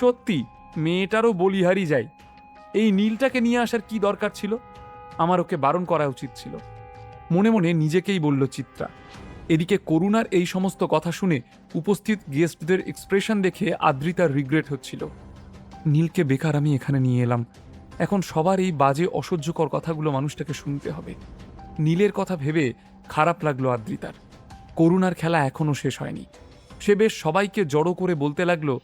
সত্যি, মেয়েটারও বলিহারি যাই। এই নীলটাকে নিয়ে আসার কি দরকার ছিল? আমার ওকে বারণ করা উচিত ছিল। মনে মনে নিজেকেই বলল চিত্রা। এদিকে করুণার এই সমস্ত কথা শুনে উপস্থিত গেস্টদের এক্সপ্রেশন দেখে আদ্রিতার রিগ্রেট হচ্ছিল। নীলকে বেকার আমি এখানে নিয়ে এলাম। এখন সবার এই বাজে, অসহ্যকর কথাগুলো মানুষটাকে শুনতে হবে। নীলের কথা ভেবে খারাপ লাগল আদ্রিতার। করুণার খেলা এখনও শেষ হয়নি। সে বেশ সবাইকে জড়ো করে বলতে লাগল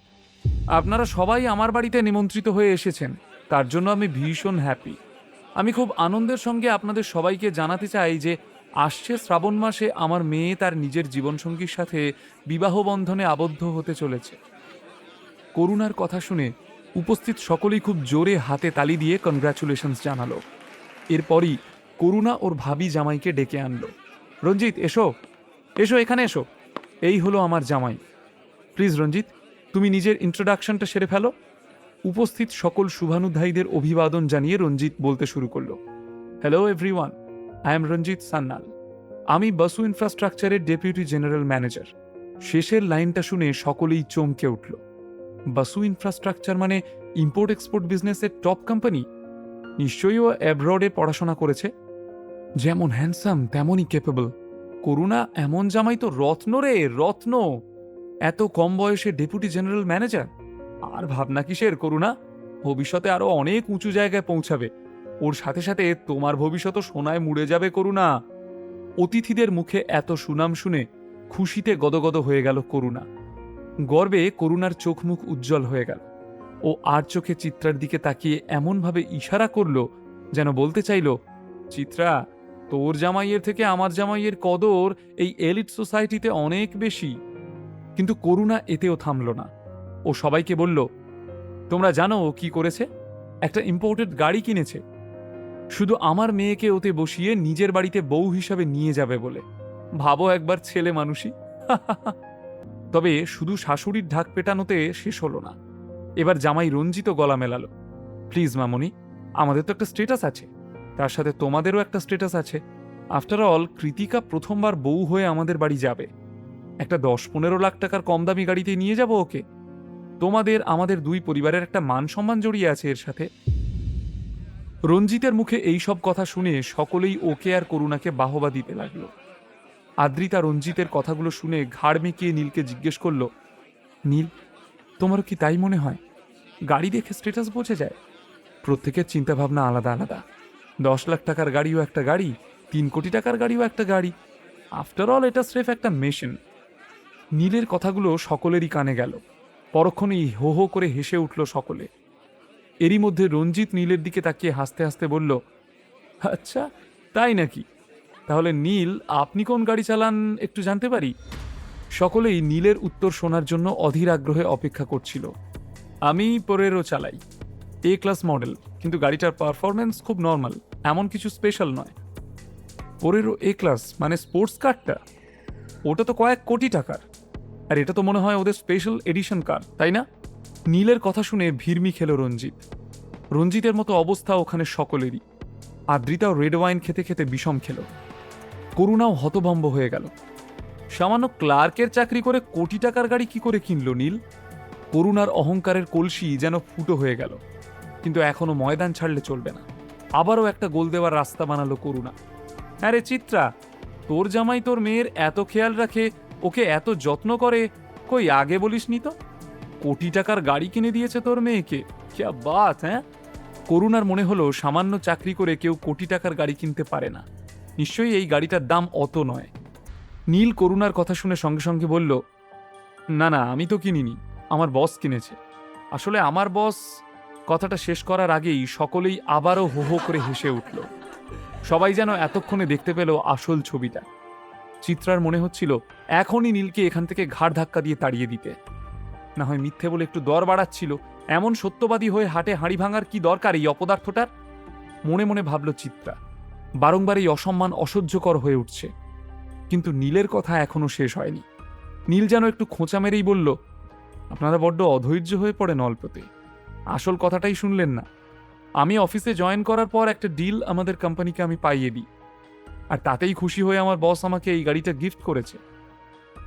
আপনারা সবাই আমার বাড়িতে নিমন্ত্রিত হয়ে এসেছেন। তার জন্য আমি ভীষণ হ্যাপি আমি খুব আনন্দের সঙ্গে আপনাদের সবাইকে জানাতে চাই যে, আসছে শ্রাবণ মাসে আমার মেয়ে তার নিজের জীবনসঙ্গীর সাথে বিবাহ বন্ধনে আবদ্ধ হতে চলেছে। করুণার কথা শুনে উপস্থিত সকলেই খুব জোরে হাতে তালি দিয়ে কনগ্রাচুলেশনস জানালো। এরপরই করুণা ওর ভাবি জামাইকে ডেকে আনলো। রঞ্জিত, এসো। এসো, এখানে এসো। এই হলো আমার জামাই। প্লিজ রঞ্জিত। তুমি নিজের ইন্ট্রোডাকশনটা সেরে ফেলো। উপস্থিত সকল শুভানুধ্যায়ীদের অভিবাদন জানিয়ে রঞ্জিত বলতে শুরু করল। Hello everyone I am Ranjit Sanyal. আমি বসু ইনফ্রাস্ট্রাকচারের ডেপুটি জেনারেল ম্যানেজার শেষের লাইনটা শুনে সকলেই চমকে উঠল। বসু ইনফ্রাস্ট্রাকচার মানে ইম্পোর্ট এক্সপোর্ট বিজনেসের টপ কোম্পানি নিশ্চয়ই ও অ্যাব্রডে পড়াশোনা করেছে? যেমন হ্যান্ডসাম তেমনই কেপেবল করুণা, এমন জামাই তো রত্ন রে, রত্ন! এত কম বয়সে ডেপুটি জেনারেল ম্যানেজার? আর ভাবনা কিসের, করুণা? ভবিষ্যতে আরও অনেক উঁচু জায়গায় পৌঁছাবে। ওর সাথে সাথে তোমার ভবিষ্যৎ সোনায় মুড়ে যাবে, করুণা। অতিথিদের মুখে এত সুনাম শুনে খুশিতে গদগদ হয়ে গেল করুণা। গর্বে করুণার চোখ মুখ উজ্জ্বল হয়ে গেল। ও আর চোখে চিত্রার দিকে তাকিয়ে এমনভাবে ইশারা করল, যেন বলতে চাইল, চিত্রা, তোর জামাইয়ের থেকে আমার জামাইয়ের কদর এই এলিট সোসাইটিতে অনেক বেশি। কিন্তু করুণা এতেও থামল না। ও সবাইকে বলল, তোমরা জানো ও কি করেছে? একটা ইম্পোর্টেড গাড়ি কিনেছে। শুধু আমার মেয়েকে ওতে বসিয়ে নিজের বাড়িতে বউ হিসাবে নিয়ে যাবে বলে। ভাবো একবার ছেলে মানুষই। তবে শুধু শাশুড়ির ঢাক পেটানোতে শেষ হলো না। এবার জামাই রঞ্জিত গলা মেলালো। প্লিজ মামনি, আমাদের তো একটা স্টেটাস আছে। তার সাথে তোমাদেরও একটা স্টেটাস আছে। আফটার অল কৃতিকা প্রথমবার বউ হয়ে আমাদের বাড়ি যাবে। একটা দশ পনেরো লাখ টাকার কম দামি গাড়িতে নিয়ে যাব ওকে। তোমাদের, আমাদের দুই পরিবারের একটা মান সম্মান জড়িয়ে আছে এর সাথে। রঞ্জিতের মুখে এই সব কথা শুনে সকলেই ওকে আর করুণাকে বাহবা দিতে লাগল। আদ্রিতা রঞ্জিতের কথাগুলো শুনে ঘাড় মেকিয়ে নীলকে জিজ্ঞেস করল, নীল, তোমারও কি তাই মনে হয়? গাড়ি দেখে স্ট্যাটাস বোঝা যায়? প্রত্যেকের চিন্তাভাবনা আলাদা আলাদা। দশ লাখ টাকার গাড়িও একটা গাড়ি, তিন কোটি টাকার গাড়িও একটা গাড়ি। আফটার অল এটা স্রেফ একটা মেশিন নীলের কথাগুলো সকলেরই কানে গেল। পরক্ষণেই হো হো করে হেসে উঠল সকলে। এরই মধ্যে রঞ্জিত নীলের দিকে তাকিয়ে হাসতে হাসতে বলল আচ্ছা তাই নাকি? তাহলে নীল, আপনি কোন গাড়ি চালান একটু জানতে পারি? সকলেই নীলের উত্তর শোনার জন্য অধীর আগ্রহে অপেক্ষা করছিল। আমি পরেরও চালাই। এ ক্লাস মডেল, কিন্তু গাড়িটার পারফরমেন্স খুব নর্মাল, এমন কিছু স্পেশাল নয়। পরেরও এ ক্লাস মানে স্পোর্টস কারটা? ওটা তো কয়েক কোটি টাকার। আর এটা তো মনে হয় ওদের স্পেশাল এডিশন কার তাই না? নীলের কথা শুনে ভিড়মি খেল রঞ্জিত। রঞ্জিতের মতো অবস্থা ওখানে সকলেরই। আদ্রিতাও রেড ওয়াইন খেতে খেতে বিষম খেল। করুণাও হতভম্ব হয়ে গেল। সামান্য ক্লার্কের চাকরি করে কোটি টাকার গাড়ি কি করে কিনল নীল? করুণার অহংকারের কলসি যেন ফুটো হয়ে গেল। কিন্তু এখনও ময়দান ছাড়লে চলবে না। আবারও একটা গোল দেওয়ার রাস্তা বানালো করুণা। হ্যাঁ রে চিত্রা, তোর জামাই তোর মেয়ের এত খেয়াল রাখে ওকে এত যত্ন করে? কই, আগে বলিসনি তো? কোটি টাকার গাড়ি কিনে দিয়েছে তোর মেয়েকে। ক্যা বাত হ্যাঁ? করুণার মনে হলো সামান্য চাকরি করে কেউ কোটি টাকার গাড়ি কিনতে পারে না। নিশ্চয়ই এই গাড়িটার দাম অত নয়। নীল করুণার কথা শুনে সঙ্গে সঙ্গে বলল, না না, আমি তো কিনিনি। আমার বস কিনেছে। আসলে আমার বস কথাটা শেষ করার আগেই সকলেই আবারও হো হো করে হেসে উঠল। সবাই যেন এতক্ষণে দেখতে পেল আসল ছবিটা। চিত্রার মনে হচ্ছিল, এখনই নীলকে এখান থেকে ঘাড় ধাক্কা দিয়ে তাড়িয়ে দিতে। না হয় মিথ্যে বলে একটু দর বাড়াচ্ছিল, এমন সত্যবাদী হয়ে হাটে হাঁড়ি ভাঙার কি দরকার এই অপদার্থটার? মনে মনে ভাবল চিত্রা, বারংবার এই অসম্মান অসহ্যকর হয়ে উঠছে। কিন্তু নীলের কথা এখনও শেষ হয়নি। নীল যেন একটু খোঁচা মেরেই বলল, আপনারা বড্ড অধৈর্য হয়ে পড়েন অল্পতে। আসল কথাটাই শুনলেন না। আমি অফিসে জয়েন করার পর একটা ডিল আমাদের কোম্পানিকে আমি পাইয়ে দিই। আর তাতেই খুশি হয়ে আমার বস আমাকে এই গাড়িটা গিফট করেছে।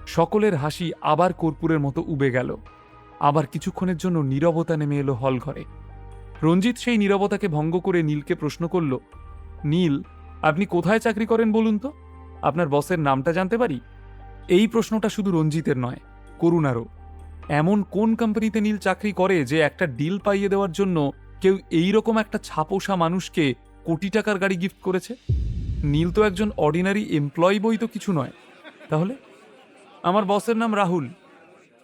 সকলের হাসি আবার কর্পূরের মতো উবে গেল। আবার কিছুক্ষণের জন্য নীরবতা নেমে এলো হল ঘরে। রঞ্জিত সেই নীরবতাকে ভঙ্গ করে নীলকে প্রশ্ন করল, নীল, আপনি কোথায় চাকরি করেন বলুন তো? আপনার বসের নামটা জানতে পারি? এই প্রশ্নটা শুধু রঞ্জিতের নয়, করুণারও। এমন কোন কোম্পানিতে নীল চাকরি করে যে একটা ডিল পাইয়ে দেওয়ার জন্য কেউ এই রকম একটা ছাপোষা মানুষকে কোটি টাকার গাড়ি গিফট করেছে? নীল তো একজন অর্ডিনারি এমপ্লয়ি বই তো কিছু নয়। তাহলে? আমার বসের নাম রাহুল।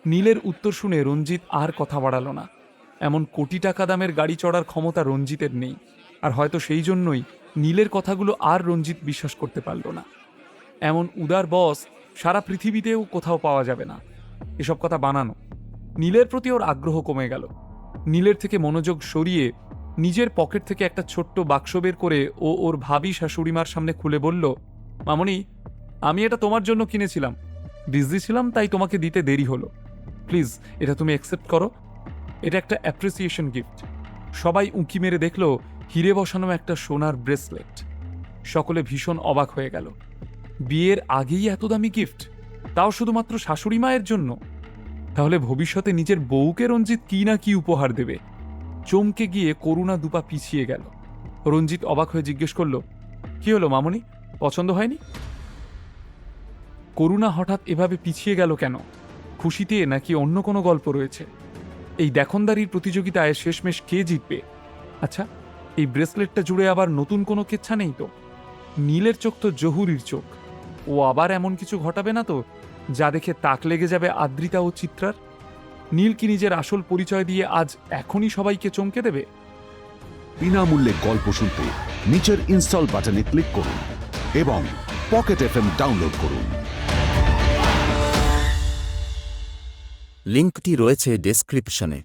নীলের উত্তর শুনে রঞ্জিত আর কথা বাড়ালো না। এমন কোটি টাকা দামের গাড়ি চড়ার ক্ষমতা রঞ্জিতের নেই। আর হয়তো সেই জন্যই নীলের কথাগুলো আর রঞ্জিত বিশ্বাস করতে পারল না। এমন উদার বস সারা পৃথিবীতেও কোথাও পাওয়া যাবে না। এসব কথা বানানো। নীলের প্রতি ওর আগ্রহ কমে গেল। নীলের থেকে মনোযোগ সরিয়ে নিজের পকেট থেকে একটা ছোট্ট বাক্স বের করে ও ওর ভাবি শাশুড়িমার সামনে খুলে বলল, মামনি, আমি এটা তোমার জন্য কিনেছিলাম। বিজি ছিলাম, তাই তোমাকে দিতে দেরি হলো। প্লিজ এটা তুমি অ্যাকসেপ্ট করো। এটা একটা অ্যাপ্রিসিয়েশন গিফট সবাই উঁকি মেরে দেখল, হিরে বসানো একটা সোনার ব্রেসলেট সকলে ভীষণ অবাক হয়ে গেল। বিয়ের আগেই এত দামি গিফট তাও শুধুমাত্র শাশুড়ি মায়ের জন্য? তাহলে ভবিষ্যতে নিজের বউকে রঞ্জিত কি না কি উপহার দেবে? চমকে গিয়ে করুণা দুপা পিছিয়ে গেল। রঞ্জিত অবাক হয়ে জিজ্ঞেস করল, কি হলো মামনি? পছন্দ হয়নি? করুণা হঠাৎ এভাবে পিছিয়ে গেল কেন? খুশিতে নাকি অন্য কোনো গল্প রয়েছে? এই দেখনদারির প্রতিযোগিতায় শেষমেশ কে জিতবে? আচ্ছা এই ব্রেসলেটটা জুড়ে আবার নতুন কোনো কেচ্ছা নেই তো? নীলের চোখ তো জহুরির চোখ। ও আবার এমন কিছু ঘটাবে না তো, যা দেখে তাক লেগে যাবে আদ্রিতা ও চিত্রার? নীল কি নিজের আসল পরিচয় দিয়ে আজ এখনই সবাইকে চমকে দেবে। বিনামূল্যে গল্প শুনতে নিচের ইনস্টল বাটনে ক্লিক করুন এবং পকেট এফএম ডাউনলোড করুন। লিঙ্কটি রয়েছে ডেসক্রিপশনে।